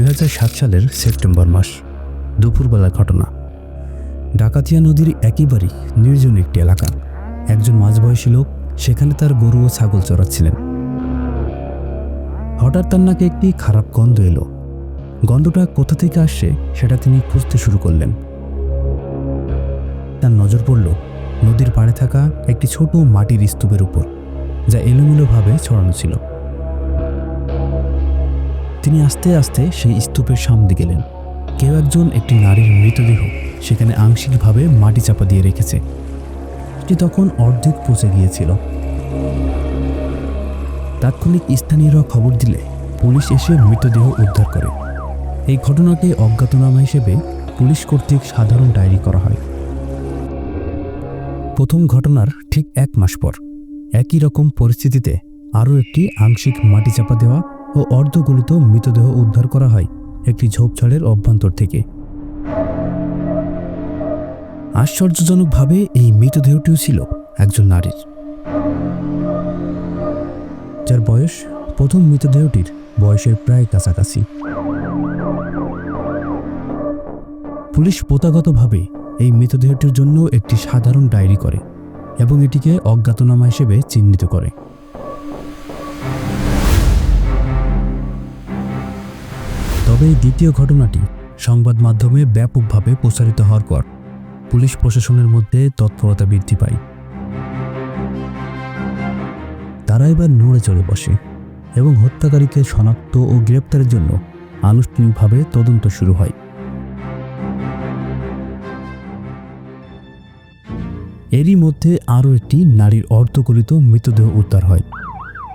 দুই হাজার সাত সালের সেপ্টেম্বর মাস দুপুরবেলার ঘটনা। ডাকাতিয়া নদীর একেবারেই নির্জন একটি এলাকা। একজন মাঝবয়সী লোক, সেখানে তার গরু ও ছাগল চড়াচ্ছিলেন। হঠাৎ তার নাকে একটি খারাপ গন্ধ এলো। গন্ধটা কোথা থেকে আসছে, সেটা তিনি খুঁজতে শুরু করলেন। তার নজর পড়ল নদীর পাড়ে থাকা একটি ছোট মাটির স্তূপের উপর, যা এলোমেলোভাবে ছড়ানো ছিল। তিনি আস্তে আস্তে সেই স্তূপের সামনে গেলেন। কেউ একজন একটি নারীর মৃতদেহ সেখানে আংশিকভাবে মাটি চাপা দিয়ে রেখেছে এটি তখন অর্ধেক পচে গিয়েছিল। তাৎক্ষণিক স্থানীয়রা খবর দিলে পুলিশ এসে মৃতদেহ উদ্ধার করে। এই ঘটনাকে অজ্ঞাতনামা হিসেবে পুলিশ কর্তৃক সাধারণ ডায়েরি করা হয়। প্রথম ঘটনার ঠিক এক মাস পর একই রকম পরিস্থিতিতে আরও একটি আংশিক মাটি চাপা দেওয়া ও অর্ধগলিত মৃতদেহ উদ্ধার করা হয় একটি ঝোপঝাড়ের অভ্যন্তর থেকে। আশ্চর্যজনকভাবে এই মৃতদেহটিও ছিল একজন নারীর। যার বয়স প্রথম মৃতদেহটির বয়সের প্রায় কাছাকাছি। পুলিশ প্রথাগতভাবে এই মৃতদেহটির জন্য একটি সাধারণ ডায়েরি করে এবং এটিকে অজ্ঞাতনামা হিসেবে চিহ্নিত করে। তবে এই দ্বিতীয় ঘটনাটি সংবাদ মাধ্যমে ব্যাপকভাবে প্রচারিত হওয়ার পর পুলিশ প্রশাসনের মধ্যে তৎপরতা বৃদ্ধি পায়। তারা এবার নড়ে চড়ে বসে এবং হত্যাকারীকে শনাক্ত ও গ্রেপ্তারের জন্য আনুষ্ঠানিকভাবে তদন্ত শুরু হয়। এরই মধ্যে আরও একটি নারীর অর্ধগলিত মৃতদেহ উদ্ধার হয়।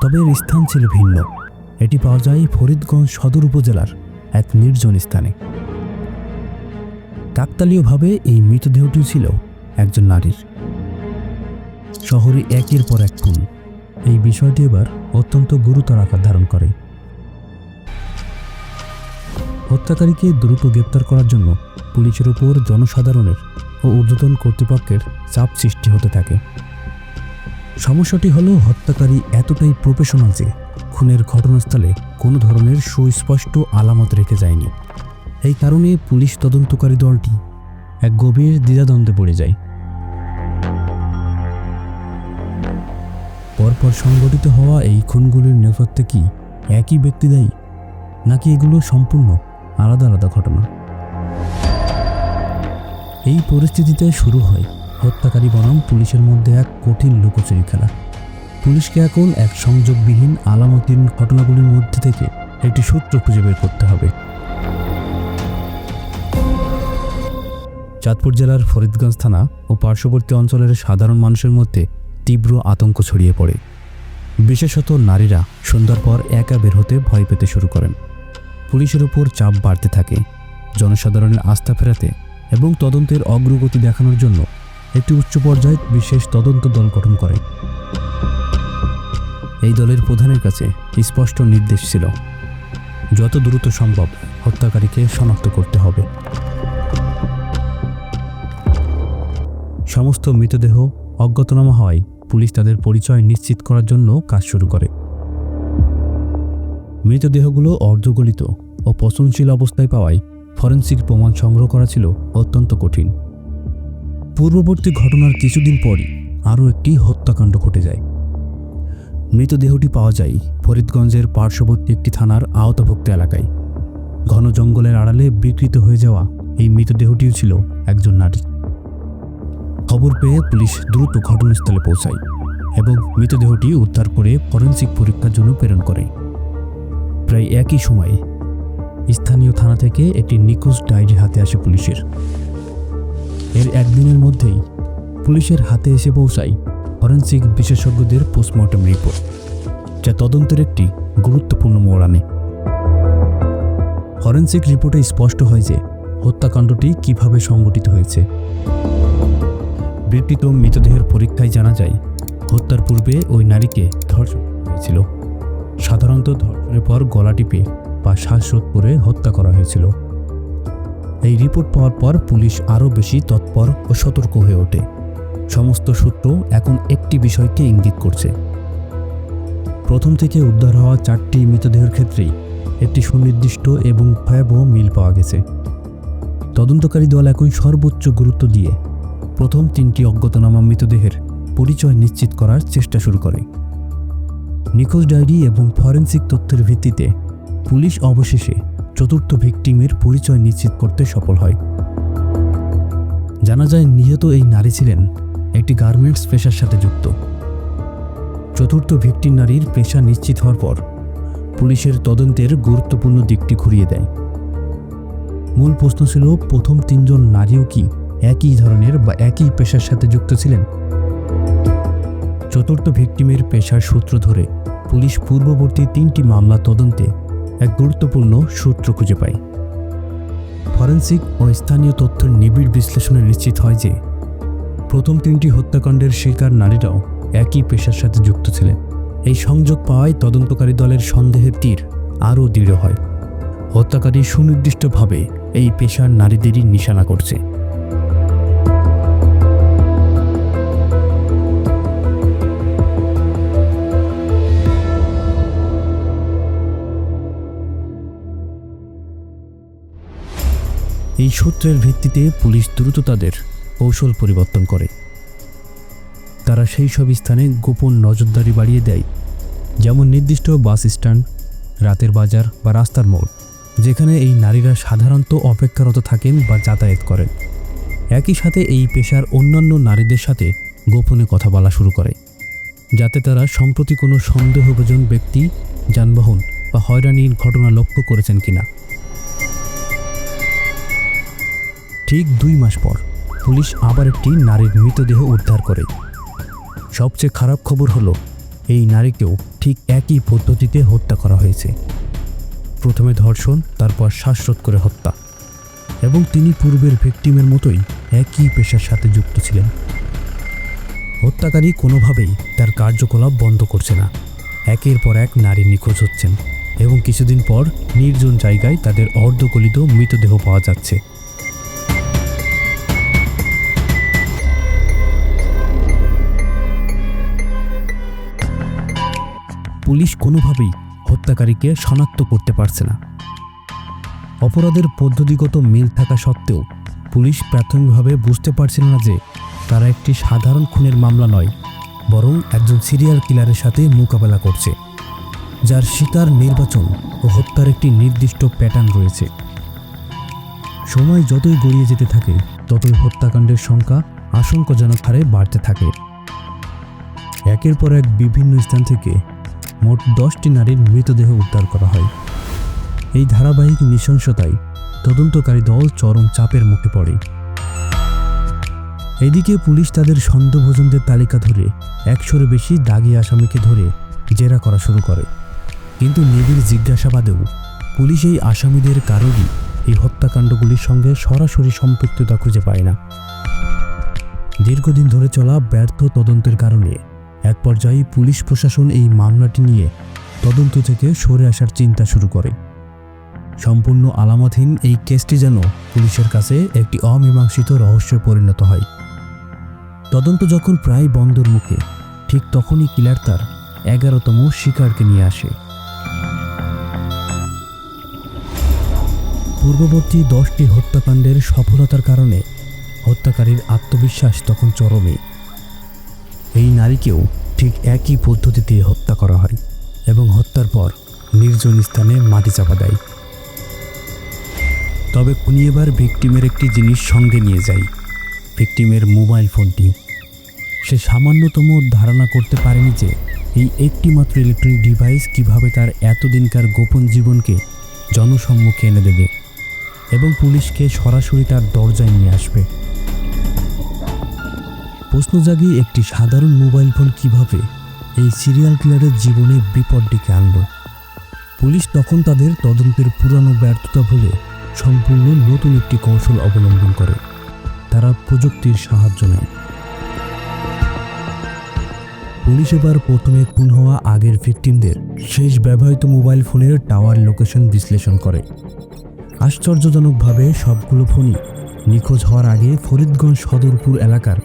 তবে এর স্থান ছিল ভিন্ন। এটি পাওয়া যায় ফরিদগঞ্জ সদর উপজেলার এক নির্জন স্থানে। কাকতালীয়ভাবে এই মৃতদেহটি ছিল একজন নারীর। শহরে একের পর এক খুন। এই বিষয়টি এবার অত্যন্ত গুরুতর আকার ধারণ করে। হত্যাকারীকে দ্রুত গ্রেপ্তার করার জন্য পুলিশের উপর জনসাধারণের ও ঊর্ধ্বতন কর্তৃপক্ষের চাপ সৃষ্টি হতে থাকে। সমস্যাটি হলো, হত্যাকারী এতটাই প্রফেশনাল যে খুনের ঘটনাস্থলে কোনো ধরনের সুস্পষ্ট আলামত রেখে যায়নি। এই কারণে পুলিশ তদন্তকারী দলটি এক গভীর দ্বিধাদ্বন্দ্বে পড়ে যায়। পরপর সংগঠিত হওয়া এই খুনগুলির নেপথ্যে কি একই ব্যক্তি দায়ী? নাকি এগুলো সম্পূর্ণ আলাদা আলাদা ঘটনা? এই পরিস্থিতিতে শুরু হয় হত্যাকারী বনাম পুলিশের মধ্যে এক কঠিন লুকোচুরি খেলা। পুলিশকে এখন এক সংযোগবিহীন আলামতিন ঘটনাগুলির মধ্যে থেকে একটি সূত্র খুঁজে বের করতে হবে। চাঁদপুর জেলার ফরিদগঞ্জ থানা ও পার্শ্ববর্তী অঞ্চলের সাধারণ মানুষের মধ্যে তীব্র আতঙ্ক ছড়িয়ে পড়ে। বিশেষত নারীরা সন্ধ্যার পর একা বের হতে ভয় পেতে শুরু করেন। পুলিশের উপর চাপ বাড়তে থাকে। জনসাধারণের আস্থা ফেরাতে এবং তদন্তের অগ্রগতি দেখানোর জন্য একটি উচ্চ পর্যায়ে বিশেষ তদন্ত দল গঠন করে। এই দলের প্রধানের কাছে স্পষ্ট নির্দেশ ছিল, যত দ্রুত সম্ভব হত্যাকারীকে শনাক্ত করতে হবে। সমস্ত মৃতদেহ অজ্ঞাতনামা হওয়ায় পুলিশ তাদের পরিচয় নিশ্চিত করার জন্য কাজ শুরু করে। মৃতদেহগুলো অর্ধগলিত ও পচনশীল অবস্থায় পাওয়ায় ফরেন্সিক প্রমাণ সংগ্রহ করা ছিল অত্যন্ত কঠিন। পূর্ববর্তী ঘটনার কিছুদিন পরই আরও একটি হত্যাকাণ্ড ঘটে যায়। মৃতদেহটি পাওয়া যায় ফরিদগঞ্জের পার্শ্ববর্তী একটি থানার আওতাভুক্ত এলাকায়। ঘন জঙ্গলের আড়ালে বিকৃত হয়ে যাওয়া এই মৃতদেহটিও ছিল একজন নারী। খবর পেয়ে পুলিশ দ্রুত ঘটনাস্থলে পৌঁছায় এবং মৃতদেহটি উদ্ধার করে ফরেন্সিক পরীক্ষার জন্য প্রেরণ করে। প্রায় একই সময়ে স্থানীয় থানা থেকে একটি নিখোঁজ ডায়েরি হাতে আসে পুলিশের। এর একদিনের মধ্যেই পুলিশের হাতে এসে পৌঁছায় ফরেন্সিক বিশেষজ্ঞদের পোস্টমর্টম রিপোর্ট, যা তদন্তের একটি গুরুত্বপূর্ণ মোড় আনে। ফরেন্সিক রিপোর্টে স্পষ্ট হয় যে হত্যাকাণ্ডটি কীভাবে সংগঠিত হয়েছে। বিকৃত মৃতদেহের পরীক্ষায় জানা যায়, হত্যার পূর্বে ওই নারীকে ধর্ষণ হয়েছিল। সাধারণত ধর্ষণের পর গলা টিপে বা শ্বাসরোধ করে হত্যা করা হয়েছিল। এই রিপোর্ট পাওয়ার পর পুলিশ আরও বেশি তৎপর ও সতর্ক হয়ে ওঠে। সমস্ত সূত্র এখন একটি বিষয়কে ইঙ্গিত করছে। প্রথম থেকে উদ্ধার হওয়া চারটি মৃতদেহের ক্ষেত্রেই একটি সুনির্দিষ্ট এবং ভয়াবহ মিল পাওয়া গেছে। তদন্তকারী দল এখন সর্বোচ্চ গুরুত্ব দিয়ে প্রথম তিনটি অজ্ঞাতনামা মৃতদেহের পরিচয় নিশ্চিত করার চেষ্টা শুরু করে। নিখোঁজ ডায়েরি এবং ফরেন্সিক তথ্যের ভিত্তিতে পুলিশ অবশেষে চতুর্থ ভিকটিমের পরিচয় নিশ্চিত করতে সফল হয়। জানা যায়, নিহত এই নারী ছিলেন একটি গার্মেন্টস পেশার সাথে যুক্ত। চতুর্থ ভিকটিম নারীর পেশা নিশ্চিত হওয়ার পর পুলিশের তদন্তের গুরুত্বপূর্ণ দিকটি ঘুরিয়ে দেয়। মূল প্রশ্ন ছিল, প্রথম তিনজন নারীও কি একই ধরনের বা একই পেশার সাথে যুক্ত ছিলেন? চতুর্থ ভিকটিমের পেশার সূত্র ধরে পুলিশ পূর্ববর্তী তিনটি মামলা তদন্তে এক গুরুত্বপূর্ণ সূত্র খুঁজে পায়। ফরেন্সিক ও স্থানীয় তথ্যের নিবিড় বিশ্লেষণে নিশ্চিত হয় যে প্রথম তিনটি হত্যাকাণ্ডের শিকার নারীরাও একই পেশার সাথে যুক্ত ছিলেন। এই সংযোগ পাওয়ায় তদন্তকারী দলের সন্দেহের তীর আরও দৃঢ় হয়। হত্যাকারী সুনির্দিষ্টভাবে এই পেশার নারীদেরই নিশানা করছে। এই সূত্রের ভিত্তিতে পুলিশ দ্রুত তাদের কৌশল পরিবর্তন করে। তারা সেই সব স্থানে গোপন নজরদারি বাড়িয়ে দেয়, যেমন নির্দিষ্ট বাস স্ট্যান্ড, রাতের বাজার বা রাস্তার মোড়, যেখানে এই নারীরা সাধারণত অপেক্ষারত থাকেন বা যাতায়াত করেন। একই সাথে এই পেশার অন্যান্য নারীদের সাথে গোপনে কথা বলা শুরু করে, যাতে তারা সম্প্রতি কোনো সন্দেহভাজন ব্যক্তি, যানবাহন বা হয়রানির ঘটনা লক্ষ্য করেছেন কিনা। ঠিক দুই মাস পর পুলিশ আবার একটি নারীর মৃতদেহ উদ্ধার করে। সবচেয়ে খারাপ খবর হলো, এই নারীকেও ঠিক একই পদ্ধতিতে হত্যা করা হয়েছে। প্রথমে ধর্ষণ, তারপর শ্বাসরোধ করে হত্যা। এবং তিনি পূর্বের ভিকটিমের মতোই একই পেশার সাথে যুক্ত ছিলেন। হত্যাকারী কোনোভাবেই তার কার্যকলাপ বন্ধ করছে না। একের পর এক নারী নিখোঁজ হচ্ছেন এবং কিছুদিন পর নির্জন জায়গায় তাদের অর্ধকলিত মৃতদেহ পাওয়া যাচ্ছে। পুলিশ কোনোভাবেই হত্যাকারীকে শনাক্ত করতে পারছে না। অপরাধের পদ্ধতিগত মিল থাকা সত্ত্বেও পুলিশ প্রাথমিকভাবে বুঝতে পারছিল না যে তারা একটি সাধারণ খুনের মামলা নয়, বরং একজন সিরিয়াল কিলারের সাথে মোকাবেলা করছে, যার শিকার নির্বাচন ও হত্যার একটি নির্দিষ্ট প্যাটার্ন রয়েছে। সময় যতই গড়িয়ে যেতে থাকে, ততই হত্যাকাণ্ডের সংখ্যা আশঙ্কাজনক হারে বাড়তে থাকে। একের পর এক বিভিন্ন স্থান থেকে মোট দশটি নারীর মৃতদেহ উদ্ধার করা হয়। এই ধারাবাহিক নৃশংসতায় তদন্তকারী দল চরম চাপের মুখে পড়ে। এদিকে পুলিশ তাদের সন্দেহভোজনদের তালিকা ধরে একশোর বেশি দাগি আসামিকে ধরে জেরা করা শুরু করে। কিন্তু নিবিড় জিজ্ঞাসাবাদেও পুলিশ এই আসামিদের কারোরই এই হত্যাকাণ্ডগুলির সঙ্গে সরাসরি সম্পৃক্ততা খুঁজে পায় না। দীর্ঘদিন ধরে চলা ব্যর্থ তদন্তের কারণে এক পর্যায়ে পুলিশ প্রশাসন এই মামলাটি নিয়ে তদন্ত থেকে সরে আসার চিন্তা শুরু করে। সম্পূর্ণ আলামতহীন এই কেসটি যেন পুলিশের কাছে একটি অমীমাংসিত রহস্যে পরিণত হয়। তদন্ত যখন প্রায় বন্দর মুখে, ঠিক তখনই কিলার তার এগারোতম শিকারকে নিয়ে আসে। পূর্ববর্তী দশটি হত্যাকাণ্ডের সফলতার কারণে হত্যাকারীর আত্মবিশ্বাস তখন চরমে। এই নারীকেও ঠিক একই পদ্ধতিতে হত্যা করা হয় এবং হত্যার পর নির্জন স্থানে মাটি চাপা দেয়। তবে খুনি এবার ভিকটিমের একটি জিনিস সঙ্গে নিয়ে যায়। ভিকটিমের মোবাইল ফোনটি। সে সামান্যতম ধারণা করতে পারেনি যে এই একটি মাত্র ইলেকট্রনিক ডিভাইস কীভাবে তার এতদিনকার গোপন জীবনকে জনসম্মুখে এনে দেবে এবং পুলিশকে সরাসরি তার দরজায় নিয়ে আসবে। প্রশ্ন জাগিয়ে একটি সাধারণ মোবাইল ফোন কীভাবে এই সিরিয়াল কিলারের জীবনে বিপদ ডেকে আনলো? পুলিশ তখন তাদের তদন্তের পুরানো ব্যর্থতা ভুলে সম্পূর্ণ নতুন একটি কৌশল অবলম্বন করে। তারা প্রযুক্তির সাহায্য নেয়। পুলিশ এবার প্রথমে খুন হওয়া আগের ভিকটিমদের শেষ ব্যবহৃত মোবাইল ফোনের টাওয়ার লোকেশন বিশ্লেষণ করে। আশ্চর্যজনকভাবে সবগুলো ফোনই নিখোঁজ হওয়ার আগে ফরিদগঞ্জ সদরপুর এলাকার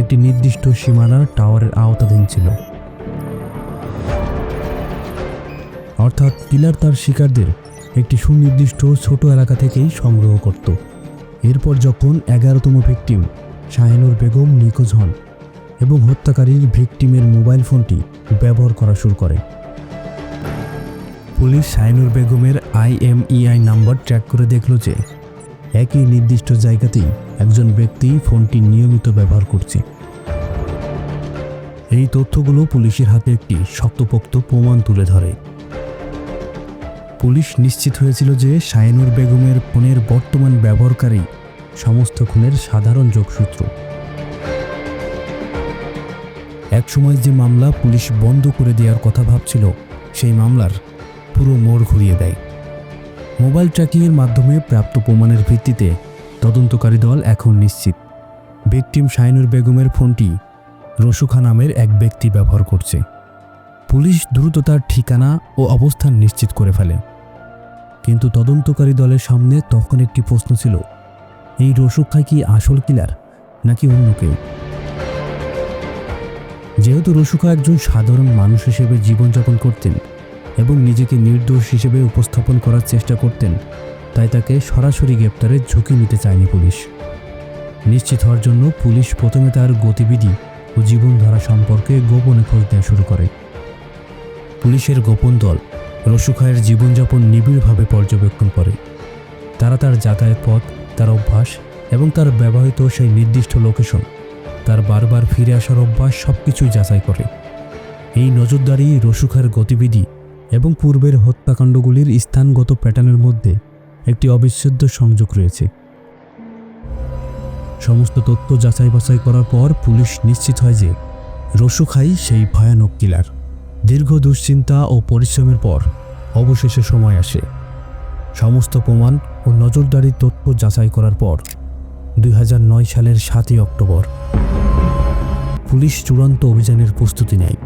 একটি নির্দিষ্ট সীমানার টাওয়ারের আওতাধীন ছিল। অর্থাৎ কিলার তার শিকারদের একটি সুনির্দিষ্ট ছোট এলাকা থেকেই সংগ্রহ করত। এরপর যখন এগারোতম ভিকটিম শাহিনুর বেগম নিখোঁজ হন এবং হত্যাকারীর ভিকটিমের মোবাইল ফোনটি ব্যবহার করা শুরু করে। পুলিশ শাহিনুর বেগমের আইএমইআই নাম্বার ট্র্যাক করে দেখল যে একই নির্দিষ্ট জায়গাতেই একজন ব্যক্তি ফোনটি নিয়মিত ব্যবহার করছে। এই তথ্যগুলো পুলিশের হাতে একটি শক্তপোক্ত প্রমাণ তুলে ধরে। পুলিশ নিশ্চিত হয়েছিল যে শাহিনুর বেগমের ফোনের বর্তমান ব্যবহারকারী সমস্ত খুনের সাধারণ যোগসূত্র। একসময় যে মামলা পুলিশ বন্ধ করে দেওয়ার কথা ভাবছিল, সেই মামলার পুরো মোড় ঘুরিয়ে দেয়। মোবাইল ট্র্যাকিংয়ের মাধ্যমে প্রাপ্ত প্রমাণের ভিত্তিতে তদন্তকারী দল এখন নিশ্চিত। ভিকটিম শাহিনুর বেগমের ফোনটি রসুখা নামের এক ব্যক্তি ব্যবহার করছে। পুলিশ দ্রুত তার ঠিকানা ও অবস্থান নিশ্চিত করে ফেলে। কিন্তু তদন্তকারী দলের সামনে তখন একটি প্রশ্ন ছিল, এই রসুখা কি আসল কিলার নাকি অন্য কেউ? যেহেতু রসুখা একজন সাধারণ মানুষ হিসেবে জীবনযাপন করতেন এবং নিজেকে নির্দোষ হিসেবে উপস্থাপন করার চেষ্টা করতেন, তাই তাকে সরাসরি গ্রেপ্তারের ঝুঁকি নিতে চায়নি পুলিশ। নিশ্চিত হওয়ার জন্য পুলিশ প্রথমে তার গতিবিধি ও জীবনধারা সম্পর্কে গোপনে খোঁজ দেওয়া শুরু করে। পুলিশের গোপন দল রসুখায়ের জীবনযাপন নিবিড়ভাবে পর্যবেক্ষণ করে। তারা তার যাতায়াত পথ, তার অভ্যাস এবং তার ব্যবহৃত সেই নির্দিষ্ট লোকেশন, তার বারবার ফিরে আসার অভ্যাস সব কিছুই যাচাই করে। এই নজরদারি রসুখার গতিবিধি এবং পূর্বের হত্যাকাণ্ডগুলির স্থানগত প্যাটার্নের মধ্যে একটি অবিচ্ছেদ্য সংযোগ রয়েছে। সমস্ত তথ্য যাচাই বাছাই করার পর পুলিশ নিশ্চিত হয় যে রসুখাই সেই ভয়ানক কিলার। দীর্ঘ দুশ্চিন্তা ও পরিশ্রমের পর অবশেষে সময় আসে। সমস্ত প্রমাণ ও নজরদারির তথ্য যাচাই করার পর দুই হাজার নয় সালের সাতই অক্টোবর পুলিশ চূড়ান্ত অভিযানের প্রস্তুতি নেয়।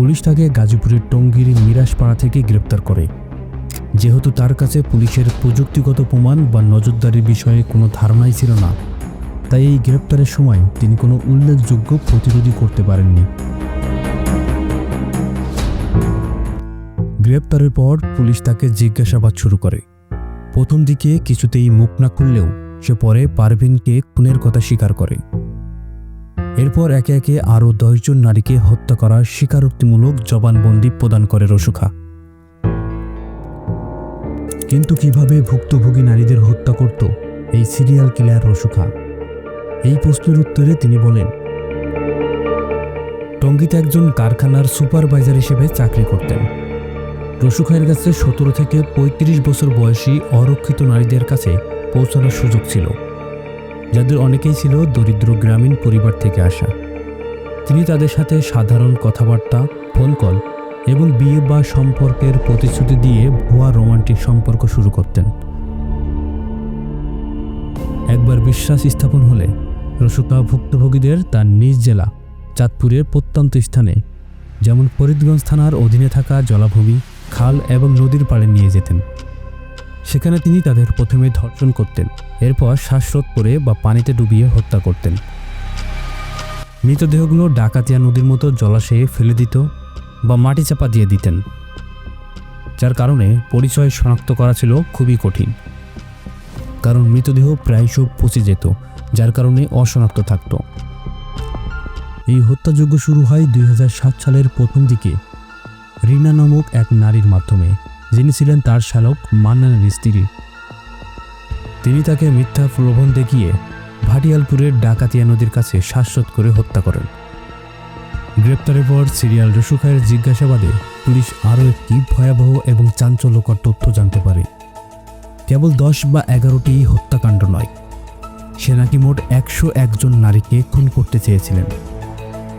পুলিশ তাকে গাজীপুরের টঙ্গীর মিরাজপাড়া থেকে গ্রেপ্তার করে। যেহেতু তার কাছে পুলিশের প্রযুক্তিগত প্রমাণ বা নজরদারির বিষয়ে কোনো ধারণাই ছিল না, তাই এই গ্রেপ্তারের সময় তিনি কোনো উল্লেখযোগ্য প্রতিরোধী করতে পারেননি। গ্রেপ্তারের পর পুলিশ তাকে জিজ্ঞাসাবাদ শুরু করে। প্রথম দিকে কিছুতেই মুখ না খুললেও সে পরে পারভিনকে খুনের কথা স্বীকার করে। এরপর একে একে আরও দশজন নারীকে হত্যা করার স্বীকারোক্তিমূলক জবানবন্দি প্রদান করে রসুখা। কিন্তু কীভাবে ভুক্তভোগী নারীদের হত্যা করত এই সিরিয়াল কিলার রসুখা? এই প্রশ্নের উত্তরে তিনি বলেন, টঙ্গীতে একজন কারখানার সুপারভাইজার হিসেবে চাকরি করতেন। রসুখাইয়ের কাছে সতেরো থেকে ৩৫ বছর বয়সী অরক্ষিত নারীদের কাছে পৌঁছানোর সুযোগ ছিল। যাদের অনেকেই ছিল দরিদ্র গ্রামীণ পরিবার থেকে আসা। তিনি তাদের সাথে সাধারণ কথাবার্তা ফোন কল এবং বিয়ে বা সম্পর্কের প্রতিশ্রুতি দিয়ে ভুয়া রোমান্টিক সম্পর্ক শুরু করতেন। একবার বিশ্বাস স্থাপন হলে রসুকা ভুক্তভোগীদের তার নিজ জেলা, চাঁদপুরের প্রত্যন্ত স্থানে, যেমন ফরিদগঞ্জ থানার অধীনে থাকা জলাভূমি, খাল এবং নদীর পাড়ে নিয়ে যেতেন। সেখানে তিনি তাদের প্রথমে ধর্ষণ করতেন, এরপর শ্বাসরোধ করে বা পানিতে ডুবিয়ে হত্যা করতেন। মৃতদেহগুলো ডাকাতিয়া নদীর মতো জলাশয়ে ফেলে দিত বা মাটি চাপা দিয়ে দিতেন, যার কারণে পরিচয় শনাক্ত করা ছিল খুবই কঠিন। কারণ মৃতদেহ প্রায়শ পচে যেত, যার কারণে অশনাক্ত থাকত। এই হত্যাযজ্ঞ শুরু হয় দুই হাজার সাত সালের প্রথম দিকে, রিনা নামক এক নারীর মাধ্যমে। যিনি ছিলেন তার শালক মান্নানের স্ত্রী। তিনি তাকে মিথ্যা প্রলোভন দেখিয়ে ভাটিয়ালপুরের ডাকাতিয়া নদীর কাছে শ্বাসরোধ করে হত্যা করেন। গ্রেপ্তারের পর সিরিয়াল রসুখায়ের জিজ্ঞাসাবাদে পুলিশ আরও একটি ভয়াবহ এবং চাঞ্চল্যকর তথ্য জানতে পারে। কেবল দশ বা এগারোটি হত্যাকাণ্ড নয়, সে নাকি মোট একশো একজন নারীকে খুন করতে চেয়েছিলেন।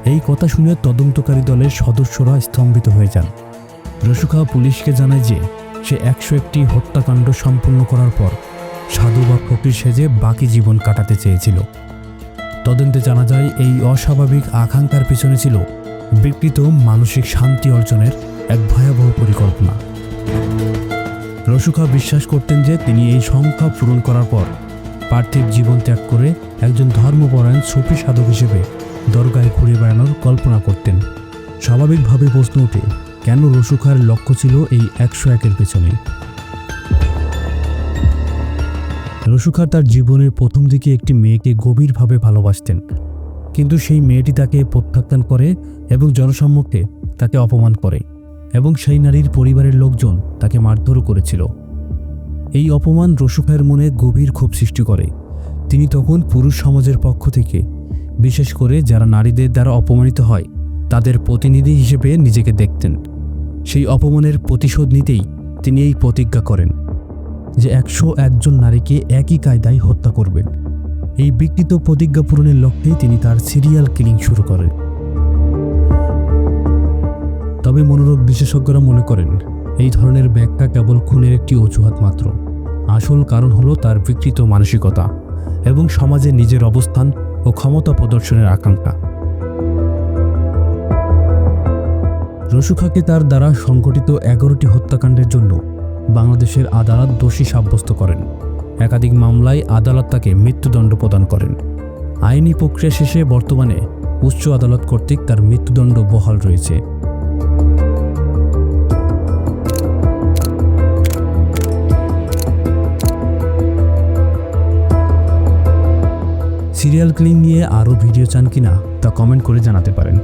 এই কথা শুনে তদন্তকারী দলের সদস্যরা স্তম্ভিত হয়ে যান। রসুখা পুলিশকে জানায় যে, সে একশো একটি হত্যাকাণ্ড সম্পূর্ণ করার পর সাধু বা ফকির সেজে বাকি জীবন কাটাতে চেয়েছিল। তদন্তে জানা যায়, এই অস্বাভাবিক আকাঙ্ক্ষার পিছনে ছিল বিকৃত মানসিক শান্তি অর্জনের এক ভয়াবহ পরিকল্পনা। রসুখা বিশ্বাস করতেন যে, তিনি এই সংখ্যা পূরণ করার পর পার্থিব জীবন ত্যাগ করে একজন ধর্মপরায়ণ সুফি সাধক হিসেবে দরগায় ঘুরে বেড়ানোর কল্পনা করতেন। স্বাভাবিকভাবে প্রশ্ন ওঠে কেন রসুখার লক্ষ্য ছিল এই একশো একের পেছনে? রসুখার তার জীবনের প্রথম দিকে একটি মেয়েকে গভীরভাবে ভালোবাসতেন। কিন্তু সেই মেয়েটি তাকে প্রত্যাখ্যান করে এবং জনসম্মুখে তাকে অপমান করে এবং সেই নারীর পরিবারের লোকজন তাকে মারধরও করেছিল। এই অপমান রসুখায়ের মনে গভীর ক্ষোভ সৃষ্টি করে। তিনি তখন পুরুষ সমাজের পক্ষ থেকে, বিশেষ করে যারা নারীদের দ্বারা অপমানিত হয়, তাদের প্রতিনিধি হিসেবে নিজেকে দেখতেন। সেই অপমানের প্রতিশোধ নিতেই তিনি এই প্রতিজ্ঞা করেন যে একশো একজন নারীকে একই কায়দায় হত্যা করবেন। এই বিকৃত প্রতিজ্ঞা পূরণের লক্ষ্যেই তিনি তার সিরিয়াল কিলিং শুরু করেন। তবে মনোরোগ বিশেষজ্ঞরা মনে করেন, এই ধরনের ব্যাখ্যা কেবল খুনের একটি অজুহাত মাত্র। আসল কারণ হলো তার বিকৃত মানসিকতা এবং সমাজে নিজের অবস্থান ও ক্ষমতা প্রদর্শনের আকাঙ্ক্ষা। রসুখাকে তার দ্বারা সংঘটিত এগারোটি হত্যাকাণ্ডের জন্য বাংলাদেশের আদালত দোষী সাব্যস্ত করেন। একাধিক মামলায় আদালত তাকে মৃত্যুদণ্ড প্রদান করেন। আইনি প্রক্রিয়া শেষে বর্তমানে উচ্চ আদালত কর্তৃক তার মৃত্যুদণ্ড বহাল রয়েছে। সিরিয়াল ক্লিন নিয়ে আরও ভিডিও চান কিনা তা কমেন্ট করে জানাতে পারেন।